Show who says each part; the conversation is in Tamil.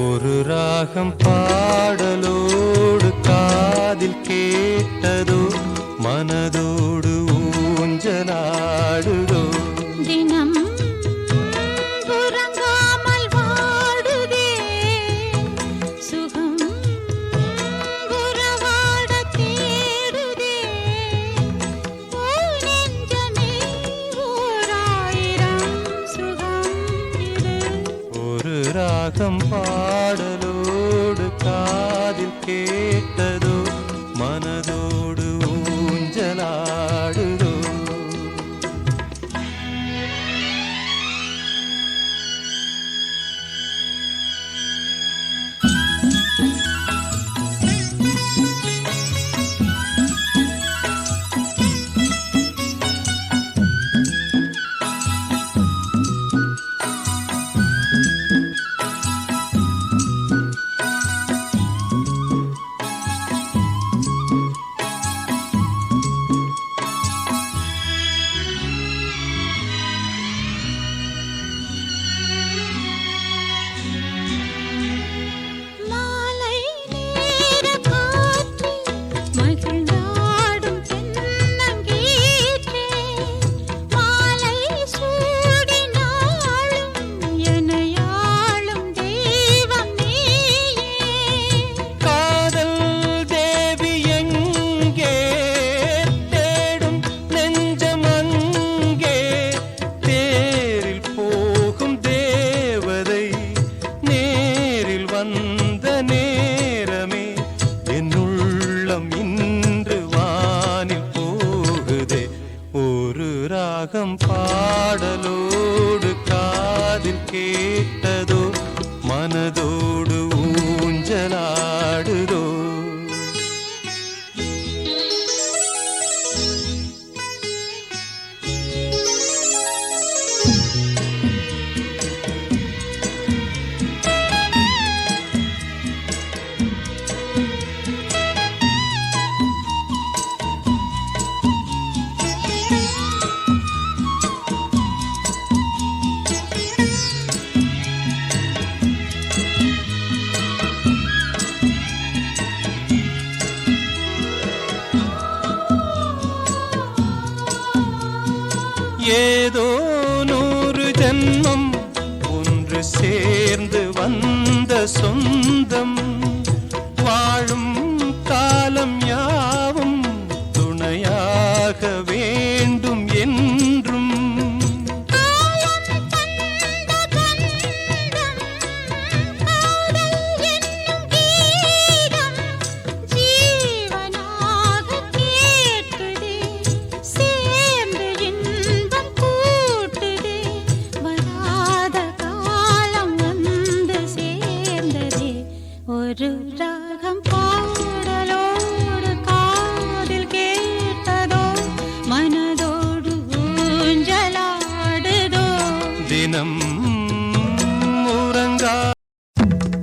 Speaker 1: ஒரு ராகம் பாடலோடு காதில் கேட்டதோ மனதோடு ஊஞ்சலாடுதோ
Speaker 2: தினம் ராகம் பாடலோடு
Speaker 1: காதில் கே ராகம் பாடலோடு காதில் கேட்டதோ மனதோடு ஏதோ நூறு ஜன்மம் ஒன்று சேர்ந்து வந்த சொந்த
Speaker 2: ஒரு ராகம் பாடலோடு காதில் கேட்டதோ மனதோடு ஊஞ்சலாடுதோ. தினம்